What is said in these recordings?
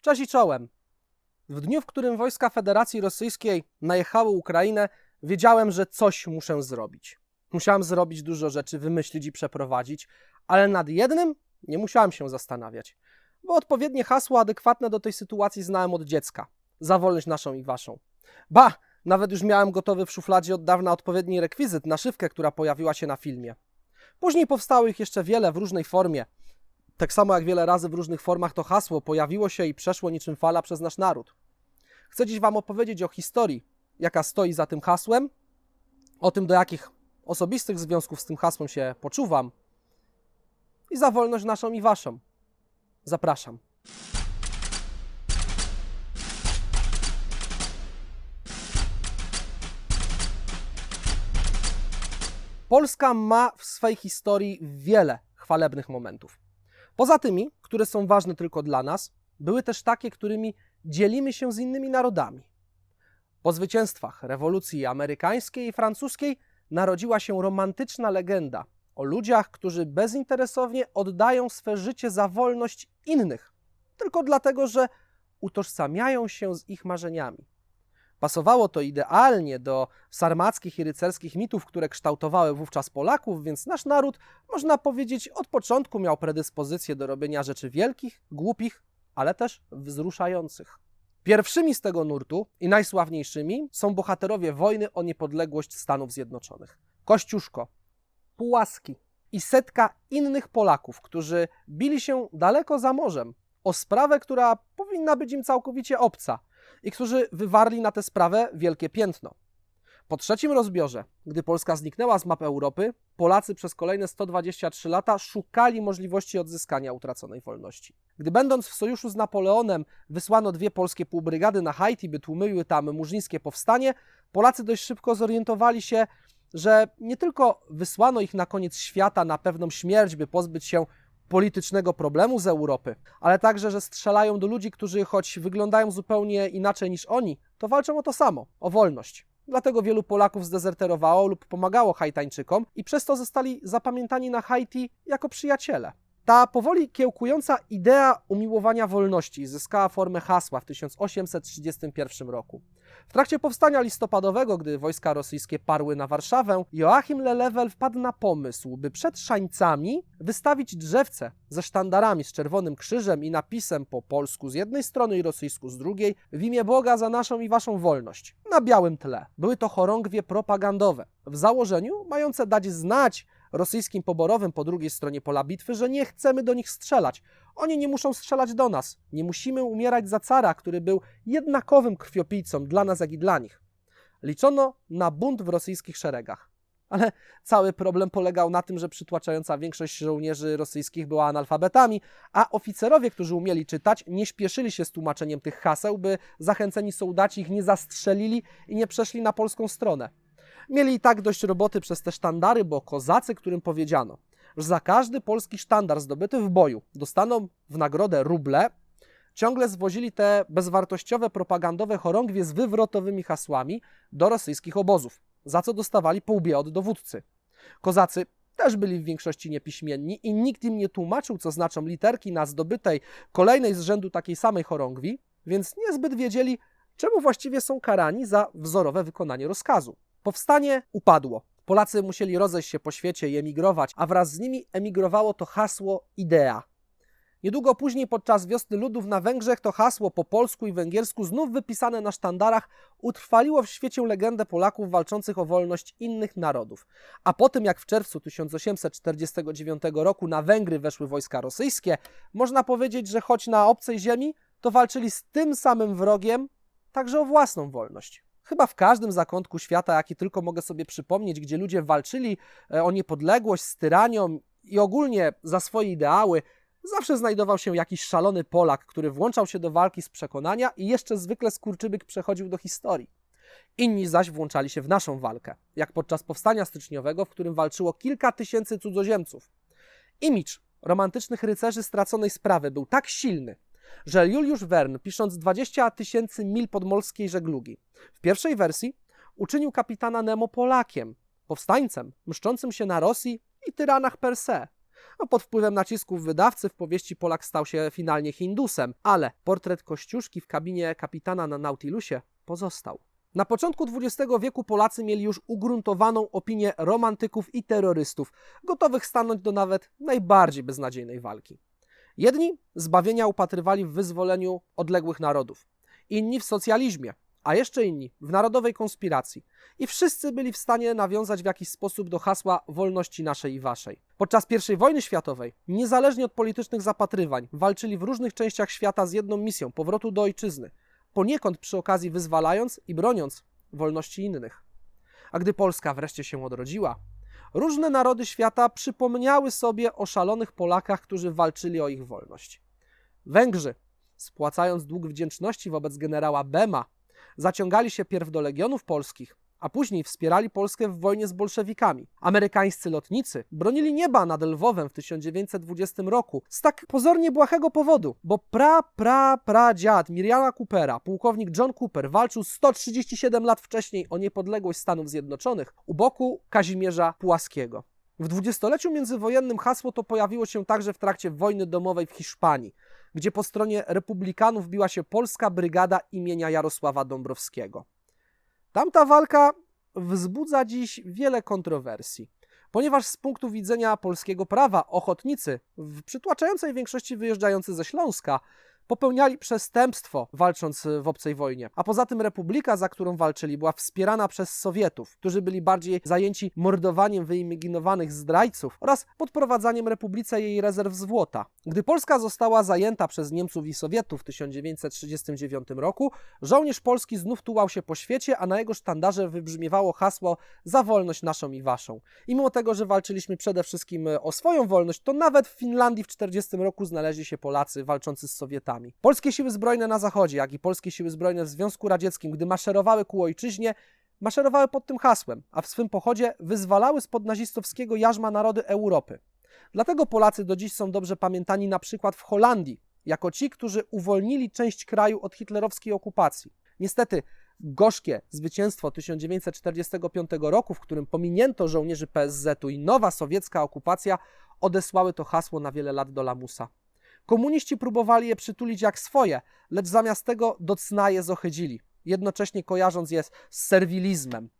Cześć i czołem. W dniu, w którym wojska Federacji Rosyjskiej najechały Ukrainę, wiedziałem, że coś muszę zrobić. Musiałem zrobić dużo rzeczy, wymyślić i przeprowadzić, ale nad jednym nie musiałem się zastanawiać, bo odpowiednie hasło adekwatne do tej sytuacji znałem od dziecka. Za wolność naszą i waszą. Ba, nawet już miałem gotowy w szufladzie od dawna odpowiedni rekwizyt, naszywkę, która pojawiła się na filmie. Później powstało ich jeszcze wiele w różnej formie. Tak samo jak wiele razy w różnych formach to hasło pojawiło się i przeszło niczym fala przez nasz naród. Chcę dziś Wam opowiedzieć o historii, jaka stoi za tym hasłem, o tym, do jakich osobistych związków z tym hasłem się poczuwam i za wolność naszą i Waszą. Zapraszam. Polska ma w swej historii wiele chwalebnych momentów. Poza tymi, które są ważne tylko dla nas, były też takie, którymi dzielimy się z innymi narodami. Po zwycięstwach rewolucji amerykańskiej i francuskiej narodziła się romantyczna legenda o ludziach, którzy bezinteresownie oddają swe życie za wolność innych, tylko dlatego, że utożsamiają się z ich marzeniami. Pasowało to idealnie do sarmackich i rycerskich mitów, które kształtowały wówczas Polaków, więc nasz naród, można powiedzieć, od początku miał predyspozycję do robienia rzeczy wielkich, głupich, ale też wzruszających. Pierwszymi z tego nurtu i najsławniejszymi są bohaterowie wojny o niepodległość Stanów Zjednoczonych. Kościuszko, Pułaski i setka innych Polaków, którzy bili się daleko za morzem o sprawę, która powinna być im całkowicie obca i którzy wywarli na tę sprawę wielkie piętno. Po trzecim rozbiorze, gdy Polska zniknęła z map Europy, Polacy przez kolejne 123 lata szukali możliwości odzyskania utraconej wolności. Gdy będąc w sojuszu z Napoleonem wysłano dwie polskie półbrygady na Haiti, by tłumiły tam murzyńskie powstanie, Polacy dość szybko zorientowali się, że nie tylko wysłano ich na koniec świata na pewną śmierć, by pozbyć się politycznego problemu z Europy, ale także, że strzelają do ludzi, którzy choć wyglądają zupełnie inaczej niż oni, to walczą o to samo o wolność. Dlatego wielu Polaków zdezerterowało lub pomagało Haitańczykom i przez to zostali zapamiętani na Haiti jako przyjaciele. Ta powoli kiełkująca idea umiłowania wolności zyskała formę hasła w 1831 roku. W trakcie powstania listopadowego, gdy wojska rosyjskie parły na Warszawę, Joachim Lelewel wpadł na pomysł, by przed szańcami wystawić drzewce ze sztandarami z czerwonym krzyżem i napisem po polsku z jednej strony i rosyjsku z drugiej w imię Boga za naszą i waszą wolność na białym tle. Były to chorągwie propagandowe, w założeniu mające dać znać rosyjskim poborowym po drugiej stronie pola bitwy, że nie chcemy do nich strzelać. Oni nie muszą strzelać do nas. Nie musimy umierać za cara, który był jednakowym krwiopijcą dla nas, jak i dla nich. Liczono na bunt w rosyjskich szeregach. Ale cały problem polegał na tym, że przytłaczająca większość żołnierzy rosyjskich była analfabetami, a oficerowie, którzy umieli czytać, nie śpieszyli się z tłumaczeniem tych haseł, by zachęceni soldaci ich nie zastrzelili i nie przeszli na polską stronę. Mieli i tak dość roboty przez te sztandary, bo kozacy, którym powiedziano, że za każdy polski sztandar zdobyty w boju dostaną w nagrodę ruble, ciągle zwozili te bezwartościowe propagandowe chorągwie z wywrotowymi hasłami do rosyjskich obozów, za co dostawali po łbie od dowódcy. Kozacy też byli w większości niepiśmienni i nikt im nie tłumaczył, co znaczą literki na zdobytej kolejnej z rzędu takiej samej chorągwi, więc niezbyt wiedzieli, czemu właściwie są karani za wzorowe wykonanie rozkazu. Powstanie upadło. Polacy musieli rozejść się po świecie i emigrować, a wraz z nimi emigrowało to hasło idea. Niedługo później, podczas wiosny ludów na Węgrzech, to hasło po polsku i węgiersku, znów wypisane na sztandarach, utrwaliło w świecie legendę Polaków walczących o wolność innych narodów. A po tym, jak w czerwcu 1849 roku na Węgry weszły wojska rosyjskie, można powiedzieć, że choć na obcej ziemi, to walczyli z tym samym wrogiem, także o własną wolność. Chyba w każdym zakątku świata, jaki tylko mogę sobie przypomnieć, gdzie ludzie walczyli e, o niepodległość z tyranią i ogólnie za swoje ideały, zawsze znajdował się jakiś szalony Polak, który włączał się do walki z przekonania i jeszcze zwykle skurczybyk przechodził do historii. Inni zaś włączali się w naszą walkę, jak podczas powstania styczniowego, w którym walczyło kilka tysięcy cudzoziemców. Imidż romantycznych rycerzy straconej sprawy był tak silny, że Juliusz Verne, pisząc 20 tysięcy mil podmorskiej żeglugi, w pierwszej wersji uczynił kapitana Nemo Polakiem, powstańcem, mszczącym się na Rosji i tyranach per se. No, pod wpływem nacisków wydawcy w powieści Polak stał się finalnie Hindusem, ale portret Kościuszki w kabinie kapitana na Nautilusie pozostał. Na początku XX wieku Polacy mieli już ugruntowaną opinię romantyków i terrorystów, gotowych stanąć do nawet najbardziej beznadziejnej walki. Jedni zbawienia upatrywali w wyzwoleniu odległych narodów, inni w socjalizmie, a jeszcze inni w narodowej konspiracji. I wszyscy byli w stanie nawiązać w jakiś sposób do hasła wolności naszej i waszej. Podczas I wojny światowej, niezależnie od politycznych zapatrywań, walczyli w różnych częściach świata z jedną misją powrotu do ojczyzny, poniekąd przy okazji wyzwalając i broniąc wolności innych. A gdy Polska wreszcie się odrodziła, różne narody świata przypomniały sobie o szalonych Polakach, którzy walczyli o ich wolność. Węgrzy, spłacając dług wdzięczności wobec generała Bema, zaciągali się pierw do legionów polskich, a później wspierali Polskę w wojnie z bolszewikami. Amerykańscy lotnicy bronili nieba nad Lwowem w 1920 roku z tak pozornie błahego powodu, bo pra, pra, pra dziad Miriana Coopera, pułkownik John Cooper, walczył 137 lat wcześniej o niepodległość Stanów Zjednoczonych u boku Kazimierza Pułaskiego. W dwudziestoleciu międzywojennym hasło to pojawiło się także w trakcie wojny domowej w Hiszpanii, gdzie po stronie republikanów biła się polska brygada imienia Jarosława Dąbrowskiego. Tamta walka wzbudza dziś wiele kontrowersji, ponieważ z punktu widzenia polskiego prawa ochotnicy, w przytłaczającej większości wyjeżdżający ze Śląska, popełniali przestępstwo walcząc w obcej wojnie. A poza tym republika, za którą walczyli, była wspierana przez Sowietów, którzy byli bardziej zajęci mordowaniem wyimaginowanych zdrajców oraz podprowadzaniem republice jej rezerw złota. Gdy Polska została zajęta przez Niemców i Sowietów w 1939 roku, żołnierz polski znów tułał się po świecie, a na jego sztandarze wybrzmiewało hasło za wolność naszą i waszą. I mimo tego, że walczyliśmy przede wszystkim o swoją wolność, to nawet w Finlandii w 1940 roku znaleźli się Polacy walczący z Sowietami. Polskie siły zbrojne na zachodzie, jak i polskie siły zbrojne w Związku Radzieckim, gdy maszerowały ku ojczyźnie, maszerowały pod tym hasłem, a w swym pochodzie wyzwalały spod nazistowskiego jarzma narody Europy. Dlatego Polacy do dziś są dobrze pamiętani na przykład w Holandii, jako ci, którzy uwolnili część kraju od hitlerowskiej okupacji. Niestety, gorzkie zwycięstwo 1945 roku, w którym pominięto żołnierzy PSZ-u i nowa sowiecka okupacja, odesłały to hasło na wiele lat do lamusa. Komuniści próbowali je przytulić jak swoje, lecz zamiast tego do cna je zohydzili, jednocześnie kojarząc je z serwilizmem.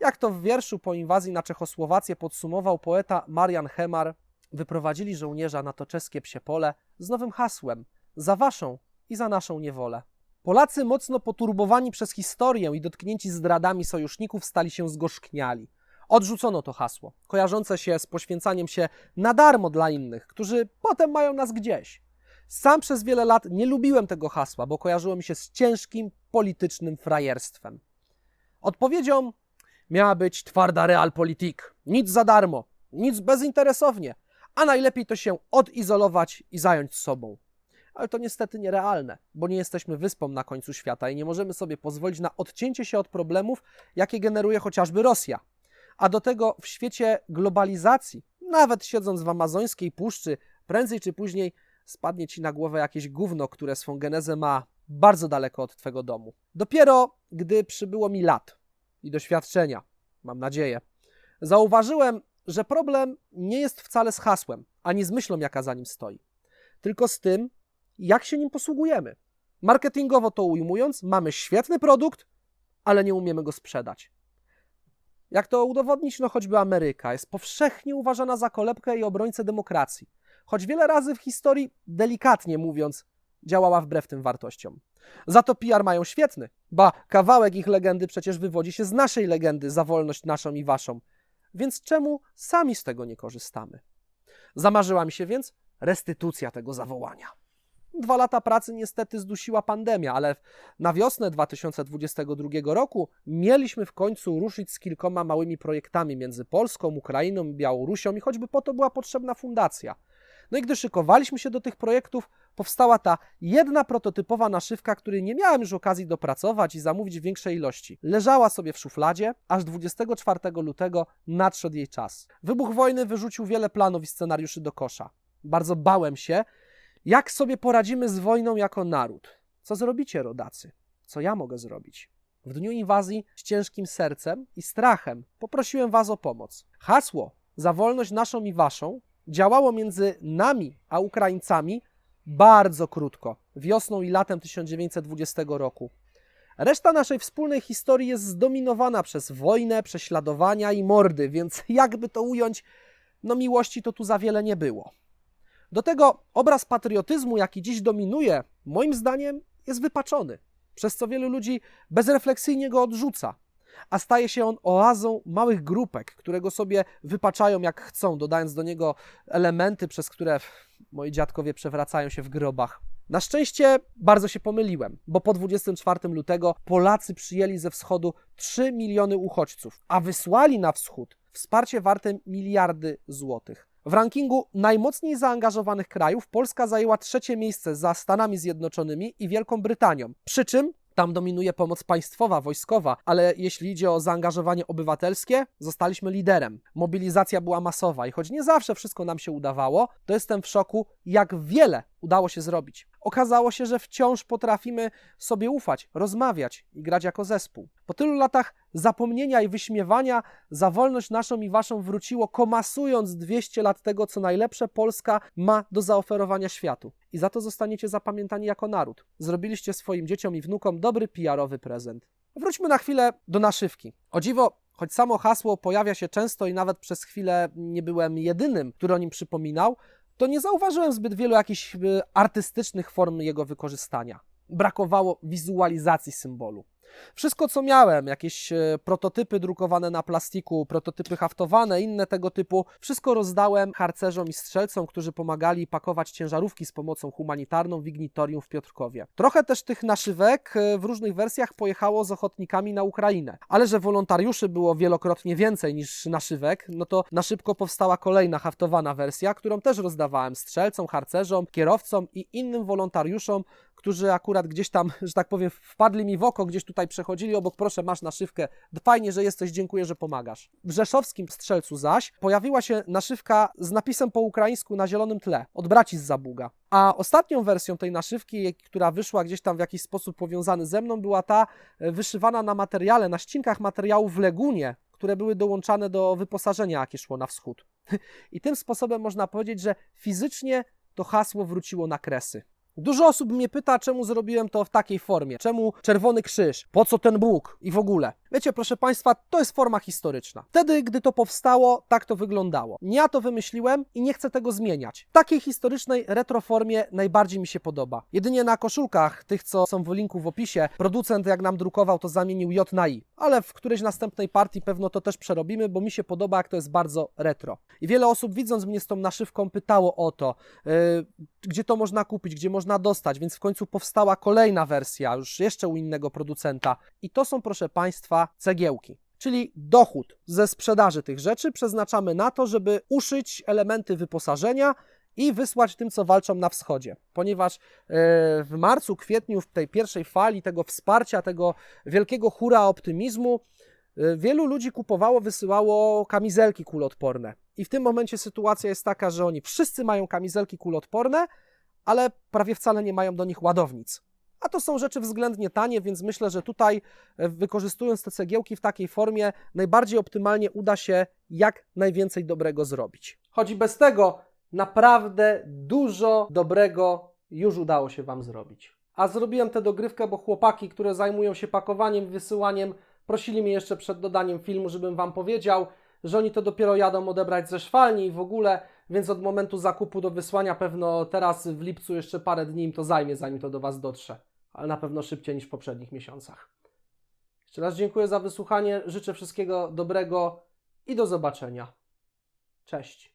Jak to w wierszu po inwazji na Czechosłowację podsumował poeta Marian Hemar, wyprowadzili żołnierza na to czeskie psie pole z nowym hasłem za waszą i za naszą niewolę. Polacy mocno poturbowani przez historię i dotknięci zdradami sojuszników stali się zgorzkniali. Odrzucono to hasło, kojarzące się z poświęcaniem się na darmo dla innych, którzy potem mają nas gdzieś. Sam przez wiele lat nie lubiłem tego hasła, bo kojarzyło mi się z ciężkim politycznym frajerstwem. Odpowiedzią miała być twarda realpolitik. Nic za darmo, nic bezinteresownie, a najlepiej to się odizolować i zająć sobą. Ale to niestety nierealne, bo nie jesteśmy wyspą na końcu świata i nie możemy sobie pozwolić na odcięcie się od problemów, jakie generuje chociażby Rosja. A do tego w świecie globalizacji, nawet siedząc w amazońskiej puszczy, prędzej czy później spadnie ci na głowę jakieś gówno, które swą genezę ma bardzo daleko od twego domu. Dopiero gdy przybyło mi lat i doświadczenia, mam nadzieję, zauważyłem, że problem nie jest wcale z hasłem, ani z myślą, jaka za nim stoi, tylko z tym, jak się nim posługujemy. Marketingowo to ujmując, mamy świetny produkt, ale nie umiemy go sprzedać. Jak to udowodnić? No choćby Ameryka jest powszechnie uważana za kolebkę i obrońcę demokracji, choć wiele razy w historii, delikatnie mówiąc, działała wbrew tym wartościom. Za to PR mają świetny, ba kawałek ich legendy przecież wywodzi się z naszej legendy za wolność naszą i waszą. Więc czemu sami z tego nie korzystamy? Zamarzyła mi się więc restytucja tego zawołania. Dwa lata pracy niestety zdusiła pandemia, ale na wiosnę 2022 roku mieliśmy w końcu ruszyć z kilkoma małymi projektami między Polską, Ukrainą i Białorusią i choćby po to była potrzebna fundacja. No i gdy szykowaliśmy się do tych projektów, powstała ta jedna prototypowa naszywka, której nie miałem już okazji dopracować i zamówić w większej ilości. Leżała sobie w szufladzie, aż 24 lutego nadszedł jej czas. Wybuch wojny wyrzucił wiele planów i scenariuszy do kosza. Bardzo bałem się, jak sobie poradzimy z wojną jako naród? Co zrobicie, rodacy? Co ja mogę zrobić? W dniu inwazji z ciężkim sercem i strachem poprosiłem was o pomoc. Hasło za wolność naszą i waszą działało między nami a Ukraińcami bardzo krótko, wiosną i latem 1920 roku. Reszta naszej wspólnej historii jest zdominowana przez wojnę, prześladowania i mordy, więc jakby to ująć, no miłości to tu za wiele nie było. Do tego obraz patriotyzmu, jaki dziś dominuje, moim zdaniem jest wypaczony, przez co wielu ludzi bezrefleksyjnie go odrzuca, a staje się on oazą małych grupek, które go sobie wypaczają jak chcą, dodając do niego elementy, przez które moi dziadkowie przewracają się w grobach. Na szczęście bardzo się pomyliłem, bo po 24 lutego Polacy przyjęli ze wschodu 3 miliony uchodźców, a wysłali na wschód wsparcie warte miliardy złotych. W rankingu najmocniej zaangażowanych krajów Polska zajęła trzecie miejsce za Stanami Zjednoczonymi i Wielką Brytanią. Przy czym tam dominuje pomoc państwowa, wojskowa, ale jeśli idzie o zaangażowanie obywatelskie, zostaliśmy liderem. Mobilizacja była masowa i choć nie zawsze wszystko nam się udawało, to jestem w szoku, jak wiele udało się zrobić. Okazało się, że wciąż potrafimy sobie ufać, rozmawiać i grać jako zespół. Po tylu latach zapomnienia i wyśmiewania za wolność naszą i waszą wróciło, komasując 200 lat tego, co najlepsze Polska ma do zaoferowania światu. I za to zostaniecie zapamiętani jako naród. Zrobiliście swoim dzieciom i wnukom dobry PR-owy prezent. Wróćmy na chwilę do naszywki. O dziwo, choć samo hasło pojawia się często i nawet przez chwilę nie byłem jedynym, który o nim przypominał, to nie zauważyłem zbyt wielu jakichś y, artystycznych form jego wykorzystania. Brakowało wizualizacji symbolu. Wszystko, co miałem, jakieś e, prototypy drukowane na plastiku, prototypy haftowane, inne tego typu, wszystko rozdałem harcerzom i strzelcom, którzy pomagali pakować ciężarówki z pomocą humanitarną w Ignitorium w Piotrkowie. Trochę też tych naszywek e, w różnych wersjach pojechało z ochotnikami na Ukrainę, ale że wolontariuszy było wielokrotnie więcej niż naszywek, no to na szybko powstała kolejna haftowana wersja, którą też rozdawałem strzelcom, harcerzom, kierowcom i innym wolontariuszom, którzy akurat gdzieś tam, że tak powiem, wpadli mi w oko, gdzieś tutaj przechodzili obok, proszę, masz naszywkę, fajnie, że jesteś, dziękuję, że pomagasz. W rzeszowskim strzelcu zaś pojawiła się naszywka z napisem po ukraińsku na zielonym tle, od braci z Zabuga. A ostatnią wersją tej naszywki, która wyszła gdzieś tam w jakiś sposób powiązany ze mną, była ta e, wyszywana na materiale, na ścinkach materiału w Legunie, które były dołączane do wyposażenia, jakie szło na wschód. I tym sposobem można powiedzieć, że fizycznie to hasło wróciło na kresy. Dużo osób mnie pyta, czemu zrobiłem to w takiej formie, czemu czerwony krzyż, po co ten Bóg? I w ogóle. Wiecie, proszę Państwa, to jest forma historyczna. Wtedy, gdy to powstało, tak to wyglądało. Nie ja to wymyśliłem i nie chcę tego zmieniać. W takiej historycznej retroformie najbardziej mi się podoba. Jedynie na koszulkach, tych co są w linku w opisie, producent jak nam drukował, to zamienił J na I. Ale w którejś następnej partii pewno to też przerobimy, bo mi się podoba, jak to jest bardzo retro. I wiele osób widząc mnie z tą naszywką pytało o to, yy, gdzie to można kupić, gdzie można dostać, więc w końcu powstała kolejna wersja, już jeszcze u innego producenta. I to są, proszę Państwa, cegiełki. Czyli dochód ze sprzedaży tych rzeczy przeznaczamy na to, żeby uszyć elementy wyposażenia i wysłać tym, co walczą na wschodzie. Ponieważ e, w marcu, kwietniu, w tej pierwszej fali tego wsparcia, tego wielkiego hura optymizmu, e, wielu ludzi kupowało, wysyłało kamizelki kuloodporne. I w tym momencie sytuacja jest taka, że oni wszyscy mają kamizelki kuloodporne, ale prawie wcale nie mają do nich ładownic. A to są rzeczy względnie tanie, więc myślę, że tutaj e, wykorzystując te cegiełki w takiej formie, najbardziej optymalnie uda się jak najwięcej dobrego zrobić. Choć bez tego naprawdę dużo dobrego już udało się Wam zrobić. A zrobiłem tę dogrywkę, bo chłopaki, które zajmują się pakowaniem, wysyłaniem, prosili mnie jeszcze przed dodaniem filmu, żebym Wam powiedział, że oni to dopiero jadą odebrać ze szwalni i w ogóle, więc od momentu zakupu do wysłania pewno teraz w lipcu jeszcze parę dni im to zajmie, zanim to do Was dotrze, ale na pewno szybciej niż w poprzednich miesiącach. Jeszcze raz dziękuję za wysłuchanie, życzę wszystkiego dobrego i do zobaczenia. Cześć.